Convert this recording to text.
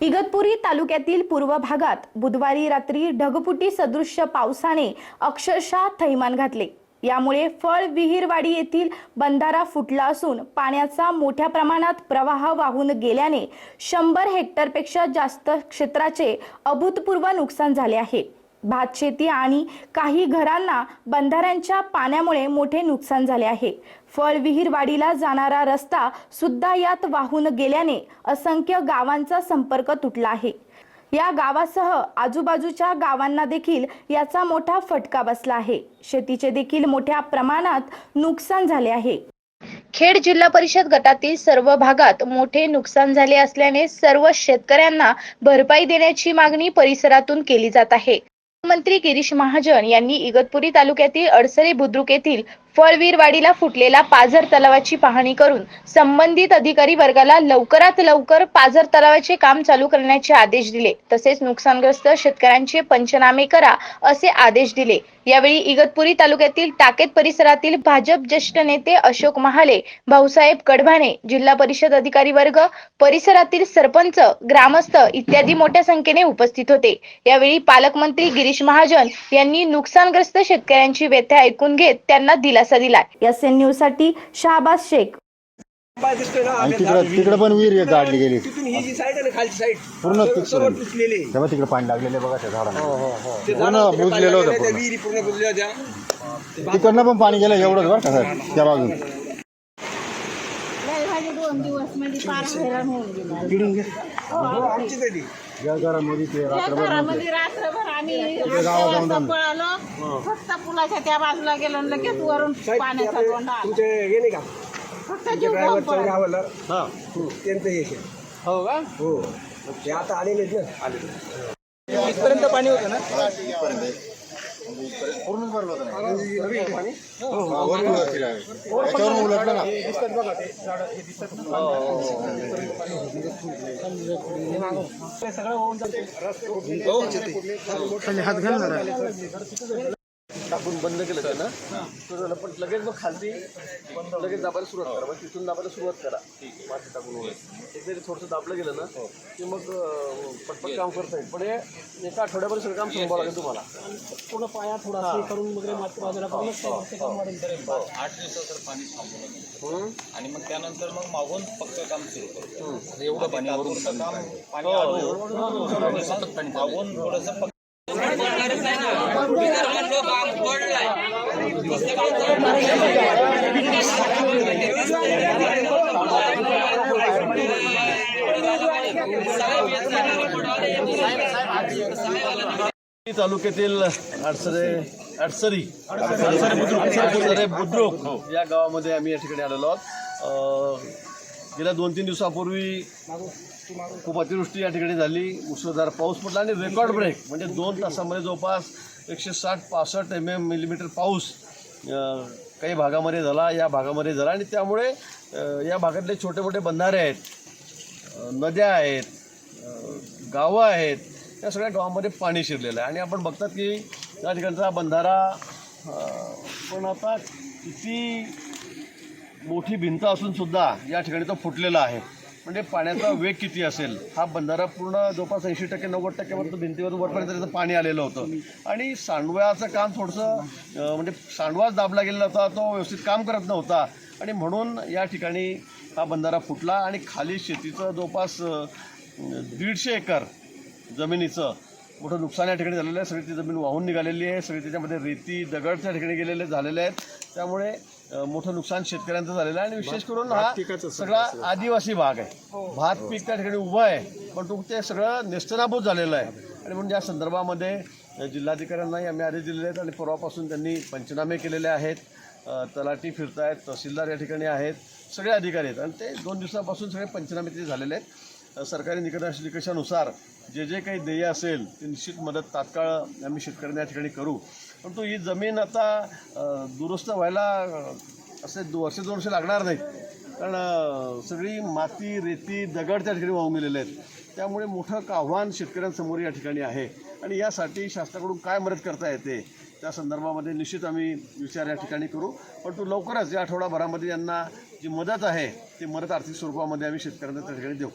इगतपुरी तालुक्यातील पूर्व भागात बुधवारी रात्री ढगफुटी सदृश्य पावसाने अक्षरशः थैमान घातले. यामुळे फळ विहीरवाडी येथील बंधारा फुटला असून पाण्याचा मोठ्या प्रमाणात प्रवाह वाहून गेल्याने शंभर हेक्टरपेक्षा जास्त क्षेत्राचे अभूतपूर्व नुकसान झाले आहे. भात शेती आणि काही घरांना बंधाऱ्यांच्या पाण्यामुळे मोठे नुकसान झाले आहे. फळविहीरवाडीला जाणारा रस्ता सुद्धा यात वाहून गेल्याने असंख्य गावांचा संपर्क तुटला आहे. या गावासह आजूबाजूच्या गावांना देखील याचा मोठा फटका बसला आहे. शेतीचे देखील मोठ्या प्रमाणात नुकसान झाले आहे. खेड जिल्हा परिषद गटातील सर्व भागात मोठे नुकसान झाले असल्याने सर्व शेतकऱ्यांना भरपाई देण्याची मागणी परिसरातून केली जात आहे. मंत्री गिरीश महाजन यांनी इगतपुरी तालुक्यातील अडसरे बुद्रुक येथील फळवीरवाडीला फुटलेला पाझर तलावाची पाहणी करून संबंधित अधिकारी वर्गाला लवकरात लवकर पाझर तलावाचे काम चालू करण्याचे आदेश दिले. तसेच नुकसानग्रस्त शेतकऱ्यांचे पंचनामे करा असे आदेश दिले. यावेळी इगतपुरी तालुक्यातील टाकेत परिसरातील भाजप ज्येष्ठ नेते अशोक महाले भाऊसाहेब कडभाणे जिल्हा परिषद अधिकारी वर्ग परिसरातील सरपंच ग्रामस्थ इत्यादी मोठ्या संख्येने उपस्थित होते. यावेळी पालकमंत्री गिरीश महाजन यांनी नुकसानग्रस्त शेतकऱ्यांची व्यथा ऐकून घेत त्यांना दिलासा दिला एस एन न्यूजसाठी शहाबाज शेख आणि आम्ही तिकडं तिकडे पण विहीर एक गाडली गेली. तिथून ही जी साईड आहे ना खालची साईड पूर्ण सर्व-. तेव्हा तिकडे पाणी लागलेलं बघा त्या झाडाला ते पूर्ण झाडं तिकडे बुजलेलं होतं पाणी लागलेलं आहे, त्या पूर्ण. विहिरी पूर्ण बुजल्या होत्या. तिकडनं पण पाणी गेलं एवढंच बरं का साहेब? त्या बाजून. दोन दिवस म्हणजे फार हैराण होऊन गेला. हो, आमचीच आहे ती. या घरामध्ये ते त्या रात्रभर घरामध्ये रात्रभर आम्ही वाजता पळालो. फक्त पुलाच्या त्या बाजूला गेलो आणि लगेच वरून साहेब, ते पाण्याचा आपले- गोंडा आला. तुमचे हे नाही का? फक्त जीव पडला. गावाला त्यांचं हे आहे. हो का? हो. ते आता आलेले आहेत ना. आले इथपर्यंत पाणी होतं ना? भरलं होतं नाही. हा, वरून वरती आहे. त्याच्यावरून उलटलं ना टाकून बंद केलं त्यानं. तर झालं पण लगेच मग खालती लगेच दाबायला सुरुवात करा. मग तिथून दाबायला सुरुवात करा. माती टाकून वगैरे. एकदा थोडंसं दाबलं गेलं ना की मग पटपट काम करता येईल. पण हे एका आठवड्याभर सगळं काम थांबावं लागेल तुम्हाला. पूर्ण पाया थोडा हे करून वगैरे माती बाजूला ते काम वाढेल. आठ दिवसाचं पाणी थांबवलं आणि मग त्यानंतर मग मागून फक्त काम सुरू करतो एवढं पाणी काम पाणी मागून थोडंसं तालुक्यातील अडसरे अडसरी अडसरे बुद्रुक या गावामध्ये आम्ही या ठिकाणी आलेलो आहोत. गेल्या दोन तीन दिवसापूर्वी खूप अतिवृष्टी या ठिकाणी झाली. मुसळधार पाऊस पडला आणि रेकॉर्ड ब्रेक म्हणजे दोन तासामध्ये जवळपास एकशे साठ पासष्ट एम एम मिलीमीटर पाऊस काही भागामध्ये झाला या भागामध्ये झाला आणि त्यामुळे या भागातले छोटे मोठे बंधारे आहेत नद्या आहेत गावं आहेत या सगळ्या गावामध्ये पाणी शिरलेलं आहे. आणि आपण बघतात की या ठिकाणचा बंधारा पण आता किती मोठी भिंत असूनसुद्धा या ठिकाणी तो फुटलेला आहे. म्हणजे पाण्याचा वेग किती असेल? हा बंधारा पूर्ण जवळपास ऐंशी टक्के नव्वद टक्क्यापर्यंत भिंतीवर वरपर्यंत त्याचं पाणी आलेलं होतं. आणि सांडव्याचं काम थोडंसं म्हणजे सांडवाच दाबला गेलेला होता तो व्यवस्थित काम करत नव्हता. आणि म्हणून या ठिकाणी हा बंधारा फुटला आणि खाली शेतीचं जवळपास दीडशे एकर जमिनीचं मोठं नुकसान या ठिकाणी झालेलं आहे. सगळी ती जमीन वाहून निघालेली आहे. सगळी त्याच्यामध्ये रेती दगड त्या ठिकाणी गेलेले झालेले आहेत. त्यामुळे मोठं नुकसान शेतकऱ्यांचं झालेलं आहे. आणि विशेष करून हा सगळा आदिवासी भाग आहे. भात पीक त्या ठिकाणी उभं आहे. पण तो ते सगळं नेस्तनाभूत झालेलं आहे. आणि म्हणून या संदर्भामध्ये जिल्हाधिकाऱ्यांनाही आम्ही आदेश दिलेले आहेत आणि परवापासून त्यांनी पंचनामे केलेले आहेत. तलाठी फिरतायत तहसीलदार या ठिकाणी आहेत. सगळे अधिकारी आहेत. आणि ते दोन दिवसापासून सगळे पंचनामे ते झालेले आहेत. सरकारी निकष निकषानुसार जे जे काही देय असेल ते निश्चित मदत तात्काळ आम्ही शेतकऱ्यांना या ठिकाणी करू. परंतु ही जमीन आता दुरुस्त व्हायला असे दो वर्ष दोन वर्ष लागणार नाहीत. कारण सगळी माती रेती दगड त्या ठिकाणी वाहून गेलेले आहेत. त्यामुळे मोठं आव्हान शेतकऱ्यांसमोर या ठिकाणी आहे. आणि यासाठी शासनाकडून काय मदत करता येते त्या संदर्भामध्ये निश्चित आम्ही विचार या ठिकाणी करू. परंतु लवकरच या आठवडाभरामध्ये यांना जी मदत आहे ती मदत आर्थिक स्वरूपामध्ये आम्ही शेतकऱ्यांना त्या ठिकाणी देऊ.